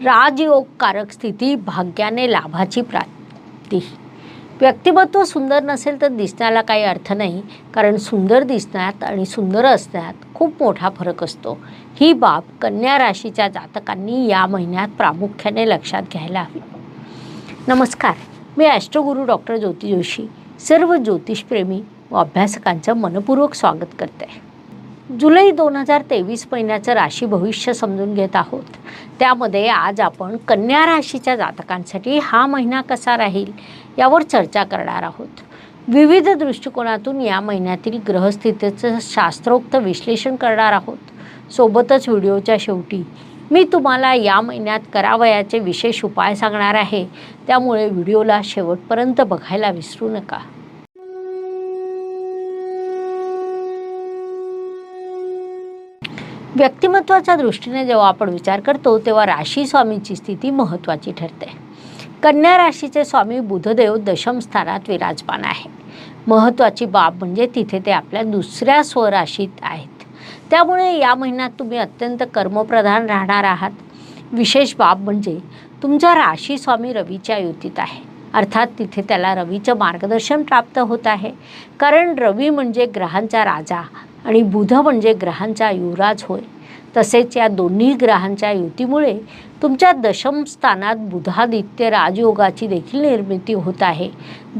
राजयोगकारक स्थिती भाग्याने लाभाची प्राप्ती. व्यक्तिमत्व सुंदर नसेल तर दिसण्याला काही अर्थ नाही कारण सुंदर दिसण्यात आणि सुंदर असण्यात खूप मोठा फरक असतो. ही बाब कन्या राशीच्या जातकांनी या महिन्यात प्रामुख्याने लक्षात घ्यायला हवी. नमस्कार. मी ॲस्ट्रोगुरू डॉक्टर ज्योती जोशी सर्व ज्योतिषप्रेमी व अभ्यासकांचं मनपूर्वक स्वागत करते. जुलै दोन हजार तेवीस महिन्याचं राशी भविष्य समजून घेत आहोत. त्यामध्ये आज आपण कन्या राशीच्या जातकांसाठी हा महिना कसा राहील यावर चर्चा करणार आहोत. विविध दृष्टिकोनातून या महिन्यातील ग्रहस्थितीचं शास्त्रोक्त विश्लेषण करणार आहोत. सोबतच व्हिडिओच्या शेवटी मी तुम्हाला या महिन्यात करावयाचे विशेष उपाय सांगणार आहे. त्यामुळे व्हिडिओला शेवटपर्यंत बघायला विसरू नका. व्यक्तिमत्वाच्या दृष्टीने जेव्हा आपण विचार करतो तेव्हा राशी स्वामीची स्थिती महत्त्वाची ठरते. कन्या राशीचे स्वामी बुधदेव दशम स्थानात विराजमान आहे महत्त्वाची बाब म्हणजे तिथे ते आपल्या दुसऱ्या स्वराशीत आहेत. त्यामुळे या महिन्यात तुम्ही अत्यंत कर्मप्रधान राहणार आहात. विशेष बाब म्हणजे तुमचा राशी स्वामी रवीच्या युतीत आहे. अर्थात तिथे त्याला रवीचं मार्गदर्शन प्राप्त होत आहे. कारण रवी म्हणजे ग्रहांचा राजा आणि बुध म्हणजे ग्रहांचा युवराज होय. तसेच या दोन्ही ग्रहांच्या युतीमुळे तुमच्या दशम स्थानात बुधादित्य राजयोगाची देखील निर्मिती होत आहे.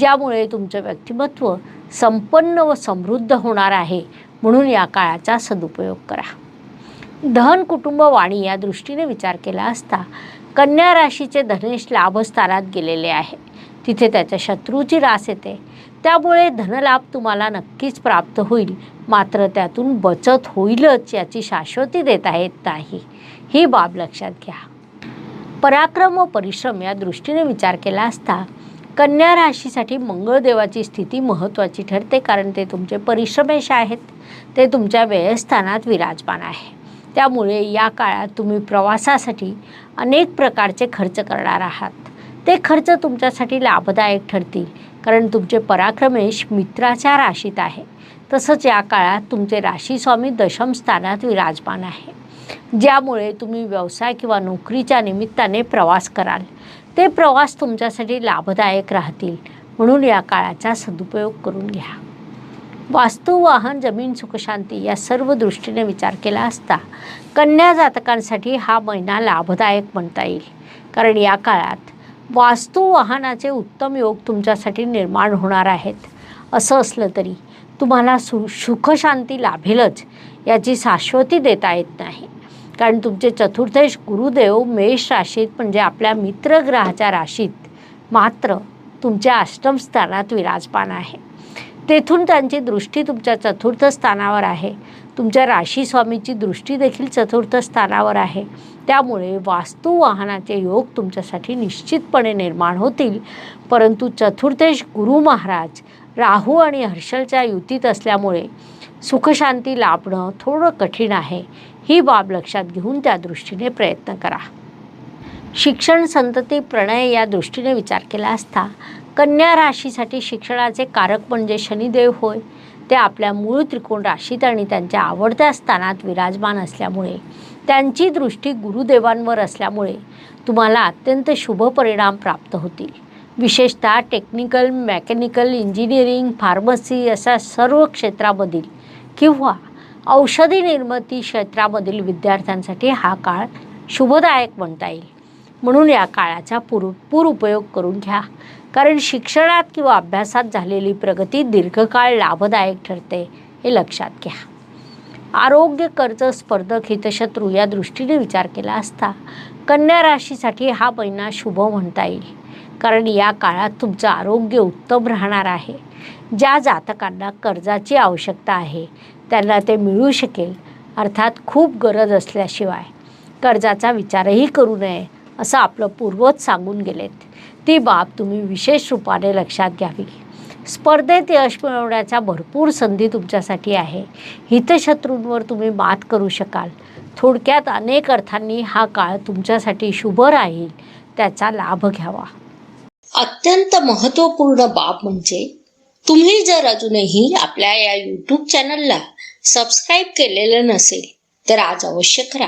ज्यामुळे तुमचं व्यक्तिमत्व संपन्न व समृद्ध होणार आहे. म्हणून या काळाचा सदुपयोग करा. धन कुटुंब वाणी या दृष्टीने विचार केला असता कन्या राशीचे धनेश लाभस्थानात गेलेले आहे तिथे त्याच्या शत्रूची रास येते. त्यामुळे धनलाभ तुम्हाला नक्कीच प्राप्त होईल. मात्र त्यातून बचत होईलच याची शाश्वती देत आहेत नाही ही बाब लक्षात घ्या. पराक्रम व परिश्रम या दृष्टीने विचार केला असता कन्या राशीसाठी मंगळदेवाची स्थिती महत्त्वाची ठरते कारण ते तुमचे परिश्रमेश आहेत. ते तुमच्या व्ययस्थानात विराजमान आहे. त्यामुळे या काळात तुम्ही प्रवासासाठी अनेक प्रकारचे खर्च करणार आहात. ते खर्च तुमच्यासाठी लाभदायक ठरतील. कारण तुमचे पराक्रमेश मित्राच्या राशीत आहे. तसंच या काळात तुमचे राशीस्वामी दशम स्थानात विराजमान आहे. ज्यामुळे तुम्ही व्यवसाय किंवा नोकरीच्या निमित्ताने प्रवास कराल. ते प्रवास तुमच्यासाठी लाभदायक राहतील. म्हणून या काळाचा सदुपयोग करून घ्या. वास्तू वाहन जमीन सुखशांती या सर्व दृष्टीने विचार केला असता कन्या जातकांसाठी हा महिना लाभदायक म्हणता येईल. कारण या काळात वास्तू वाहनाचे उत्तम योग तुमच्यासाठी निर्माण होणार आहेत. असं असलं तरी तुम्हाला सु सुखशांती लाभेलच याची शाश्वती देता येत नाही. कारण तुमचे चतुर्थेश गुरुदेव मेष राशीत म्हणजे आपल्या मित्रग्रहाच्या राशीत मात्र तुमच्या अष्टम स्थानात विराजमान आहे. तेथून त्यांची दृष्टी तुमच्या चतुर्थ स्थानावर आहे. तुमच्या राशी स्वामीची दृष्टी देखील चतुर्थ स्थानावर आहे. त्यामुळे वास्तू वाहनाचे योग तुमच्यासाठी निश्चितपणे निर्माण होतील. परंतु चतुर्थेश गुरु महाराज राहू आणि हर्षलच्या युतीत असल्यामुळे सुखशांती लाभणं थोडं कठीण आहे. ही बाब लक्षात घेऊन त्या दृष्टीने प्रयत्न करा. शिक्षण संतती प्रणय या दृष्टीने विचार केला असता कन्या राशीसाठी शिक्षणाचे कारक म्हणजे शनिदेव होय. ते आपल्या मूळ त्रिकोण राशीत आणि त्यांच्या आवडत्या स्थानात विराजमान असल्यामुळे त्यांची दृष्टी गुरुदेवांवर असल्यामुळे तुम्हाला अत्यंत शुभ परिणाम प्राप्त होतील. विशेषतः टेक्निकल मेकॅनिकल इंजिनिअरिंग फार्मसी अशा सर्व क्षेत्रामधील किंवा औषधी निर्मिती क्षेत्रामधील विद्यार्थ्यांसाठी हा काळ शुभदायक म्हणता येईल. म्हणून या काळाचा पुरेपूर उपयोग करून घ्या. कारण शिक्षणात किंवा अभ्यासात झालेली प्रगती दीर्घकाळ लाभदायक ठरते हे लक्षात घ्या. आरोग्य कर्ज स्पर्धक हितशत्रू या दृष्टीने विचार केला असता कन्या राशीसाठी हा महिना शुभ म्हणता येईल. कारण या काळात तुमचं आरोग्य उत्तम राहणार आहे. ज्या जातकांना कर्जाची आवश्यकता आहे त्यांना ते मिळू शकेल अर्थात खूप गरज असल्याशिवाय. कर्जाचा विचारही करू नये असं आपलं पूर्वज सांगून गेलेत. ती बाब तुम्ही विशेष रूपाने लक्षात घ्यावी. स्पर्धेत यश मिळवण्याचा भरपूर संधी तुमच्यासाठी आहे. हितशत्रूंवर तुम्ही मात करू शकाल. थोडक्यात अनेक अर्थांनी हा काळ तुमच्यासाठी शुभ राहील त्याचा लाभ घ्यावा. अत्यंत महत्त्वपूर्ण बाब म्हणजे तुम्ही जर अजूनही आपल्या या यूट्यूब चॅनलला सबस्क्राईब केलेलं नसेल तर आज अवश्य करा.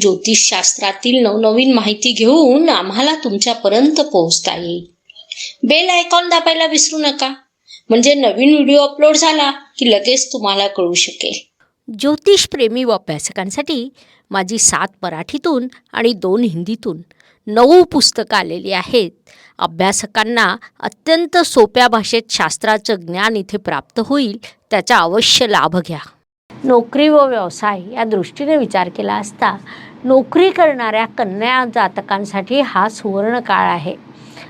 ज्योतिषशास्त्रातील नवनवीन माहिती घेऊन आम्हाला तुमच्यापर्यंत पोहोचता येईल. बेल आयकॉन दाबायला विसरू नका. म्हणजे नवीन व्हिडिओ अपलोड झाला की लगेच तुम्हाला कळू शकेल. ज्योतिषप्रेमी व अभ्यासकांसाठी माझी सात मराठीतून आणि दोन हिंदीतून नऊ पुस्तकं आलेली आहेत. अभ्यासकांना अत्यंत सोप्या भाषेत शास्त्राचं ज्ञान इथे प्राप्त होईल त्याचा अवश्य लाभ घ्या. नोकरी व व्यवसाय या दृष्टीने विचार केला असता नोकरी करणाऱ्या कन्या जातकांसाठी हा सुवर्ण काळ आहे.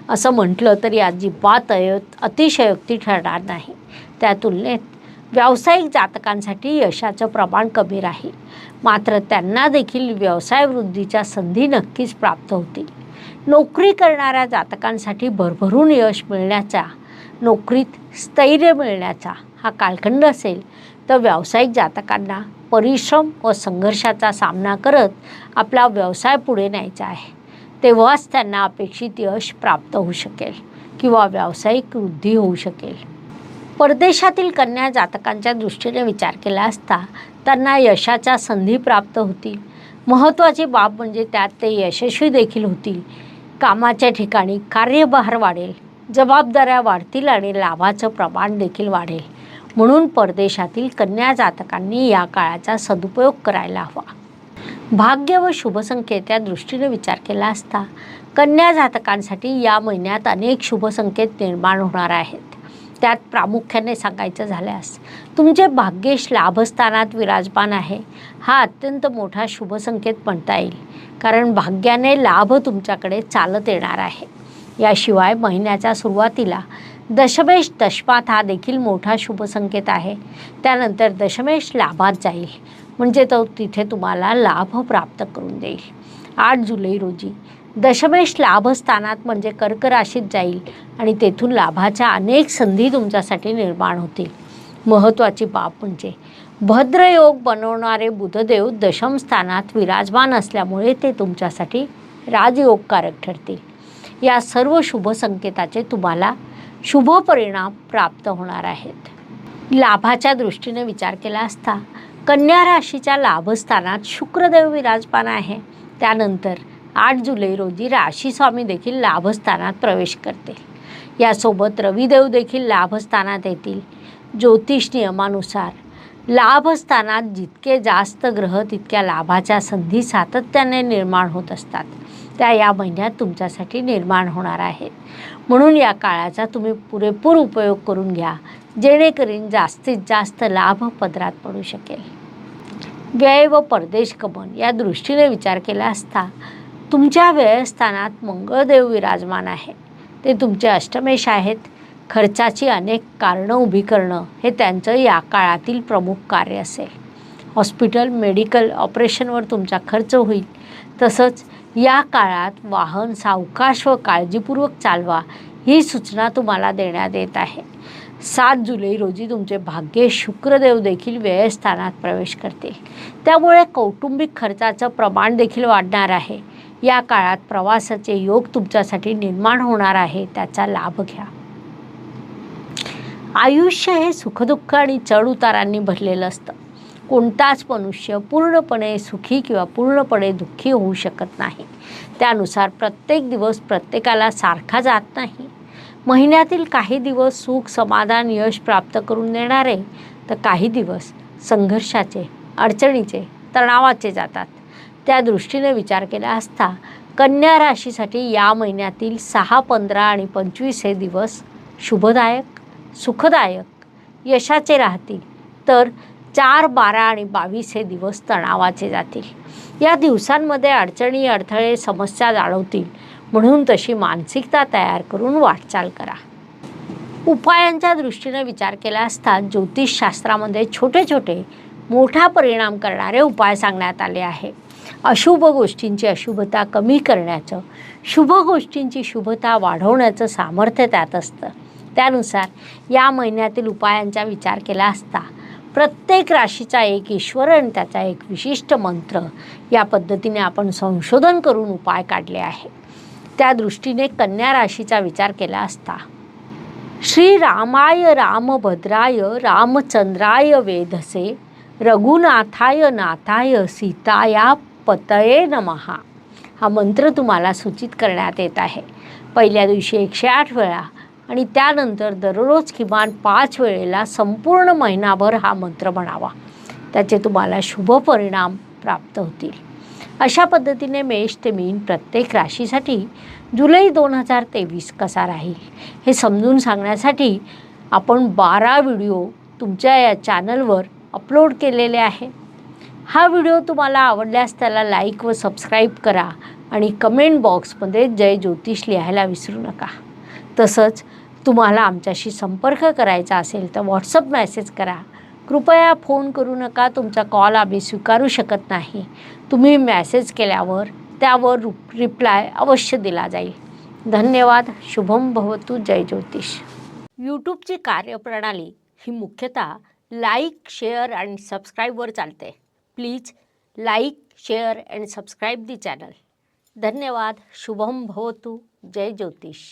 असं म्हटलं तरी अजिबात अयो अतिशयोक्ती ठरणार नाही. त्या तुलनेत व्यावसायिक जातकांसाठी यशाचं प्रमाण कमी राहील मात्र त्यांना देखील व्यवसाय वृद्धीच्या संधी नक्कीच प्राप्त होतील. नोकरी करणाऱ्या जातकांसाठी भरभरून यश मिळण्याचा नोकरीत स्थैर्य मिळण्याचा हा कालखंड असेल तर व्यावसायिक जातकांना परिश्रम व संघर्षाचा सामना करत आपला व्यवसाय पुढे न्यायचा आहे. तेव्हाच त्यांना अपेक्षित यश प्राप्त होऊ शकेल किंवा व्यावसायिक वृद्धी होऊ शकेल. परदेशातील कन्या जातकांच्या दृष्टीने विचार केला असता त्यांना यशाच्या संधी प्राप्त होतील. महत्त्वाची बाब म्हणजे त्यात ते यशस्वी देखील होतील. कामाच्या ठिकाणी कार्यभार वाढेल. जबाबदाऱ्या वाढतील आणि लाभाचं प्रमाण देखील वाढेल. म्हणून परदेशातील कन्या जातकांनी या काळाचा सदुपयोग करायला हवा. भाग्य व शुभसंकेत या दृष्टीने विचार केला असता कन्या जातकांसाठी या महिन्यात अनेक शुभसंकेत निर्माण होणार आहेत. त्यात प्रामुख्याने सांगायचं झाल्यास तुमचे भाग्येश लाभस्थानात विराजमान आहे. हा अत्यंत मोठा शुभसंकेत म्हणता येईल. कारण भाग्याने लाभ तुमच्याकडे चालत येणार आहे. याशिवाय महिन्याच्या सुरुवातीला दशमेश दशपात हा देखील मोठा शुभसंकेत आहे. त्यानंतर दशमेश लाभात जाईल. म्हणजे तो तिथे तुम्हाला लाभ प्राप्त करून देईल. आठ जुलै रोजी दशमेश लाभस्थानात म्हणजे कर्क राशीत जाईल आणि तेथून लाभाच्या अनेक संधी तुमच्यासाठी निर्माण होतील. महत्त्वाची बाब म्हणजे भद्रयोग बनवणारे बुधदेव दशमस्थानात विराजमान असल्यामुळे ते तुमच्यासाठी राजयोगकारक ठरतील. या सर्व शुभ संकेताचे तुम्हाला शुभ परिणाम प्राप्त होणार आहेत. लाभाच्या दृष्टीने विचार केला असता कन्या राशीच्या लाभस्थानात शुक्रदेव विराजमान आहे. त्यानंतर आठ जुलै रोजी राशीस्वामी देखील लाभस्थानात प्रवेश करतील यासोबत रविदेव देखील लाभस्थानात येतील. ज्योतिष नियमानुसार लाभस्थानात जितके जास्त ग्रह तितक्या लाभाच्या संधी सातत्याने निर्माण होत असतात. त्या या महिन्यात तुमच्यासाठी निर्माण होणार आहेत म्हणून या काळाचा तुम्ही पुरेपूर उपयोग करून घ्या जेणेकरून जास्तीत जास्त लाभ पदरात पडू शकेल. व्यय व परदेश गमन या दृष्टीने विचार केला असता तुमच्या व्ययस्थानात मंगळदेव विराजमान आहे. ते तुमचे अष्टमेश आहेत. खर्चाची अनेक कारणं उभी करणं हे त्यांचं या काळातील प्रमुख कार्य असेल. हॉस्पिटल मेडिकल ऑपरेशनवर तुमचा खर्च होईल. तसंच या काळात वाहन सावकाश व काळजीपूर्वक चालवा ही सूचना तुम्हाला देण्यात येत आहे. सात जुलै रोजी तुमचे भाग्य शुक्रदेव देखील व्ययस्थानात प्रवेश करतील. त्यामुळे कौटुंबिक खर्चाचं प्रमाण देखील वाढणार आहे. या काळात प्रवासाचे योग तुमच्यासाठी निर्माण होणार आहे त्याचा लाभ घ्या. आयुष्य हे सुखदुःख आणि चढउतारांनी भरलेलं असतं. कोणताच मनुष्य पूर्णपणे सुखी किंवा पूर्णपणे दुःखी होऊ शकत नाही. त्यानुसार प्रत्येक दिवस प्रत्येकाला सारखा जात नाही. महिन्यातील काही दिवस सुख समाधान यश प्राप्त करून देणारे तर काही दिवस संघर्षाचे अडचणीचे तणावाचे जातात. त्या दृष्टीने विचार केला असता कन्या राशीसाठी या महिन्यातील सहा पंधरा आणि पंचवीस हे दिवस शुभदायक सुखदायक यशाचे राहतील. तर चार बारा आणि बावीस हे दिवस तणावाचे जातील. या दिवसांमध्ये अडचणी अडथळे समस्या जाणवतील. म्हणून तशी मानसिकता तयार करून वाटचाल करा. उपायांच्या दृष्टीने विचार केला असता ज्योतिषशास्त्रामध्ये छोटे छोटे मोठा परिणाम करणारे उपाय सांगण्यात आले आहे. अशुभ गोष्टींची अशुभता कमी करण्याचं शुभ गोष्टींची शुभता वाढवण्याचं सामर्थ्य त्यात असतं. त्यानुसार या महिन्यातील उपायांचा विचार केला असता प्रत्येक राशीचा एक ईश्वर आणि त्याचा एक विशिष्ट मंत्र या पद्धतीने आपण संशोधन करून उपाय काढले आहे. त्या दृष्टीने कन्या राशीचा विचार केला असता. श्री रामाय रामभद्राय रामचंद्राय वेधसे रघुनाथाय नाथाय सीताया पतये नमहा. हा मंत्र तुम्हाला सूचित करण्यात येत आहे. पहिल्या दिवशी एकशे आठ वेळा आणि त्यानंतर दररोज किमान पाच वेळेला संपूर्ण महिनाभर हा मंत्र म्हणावा. त्याचे तुम्हाला शुभ परिणाम प्राप्त होतील. अशा पद्धतीने मेष ते मीन प्रत्येक राशीसाठी जुलै दोन हजार तेवीस कसा राहील हे समजून सांगण्यासाठी आपण बारा व्हिडिओ तुमच्या या चॅनलवर अपलोड केलेले आहे. हा व्हिडिओ तुम्हाला आवडल्यास त्याला लाईक व सबस्क्राईब करा आणि कमेंट बॉक्समध्ये जय ज्योतिष लिहायला विसरू नका. तसंच तुम्हाला आमच्याशी संपर्क करायचा असेल तर व्हॉट्सअप मेसेज करा. कृपया फोन करू नका तुमचा कॉल आम्ही स्वीकारू शकत नाही. तुम्ही मॅसेज केल्यावर त्यावर रु रिप्लाय अवश्य दिला जाईल. धन्यवाद शुभम भवतु जय ज्योतिष. यूट्यूबची कार्यप्रणाली ही मुख्यतः लाईक शेअर अँड सबस्क्राईबवर चालते. Please like share and subscribe the channel धन्यवाद शुभम भवतु जय ज्योतिष.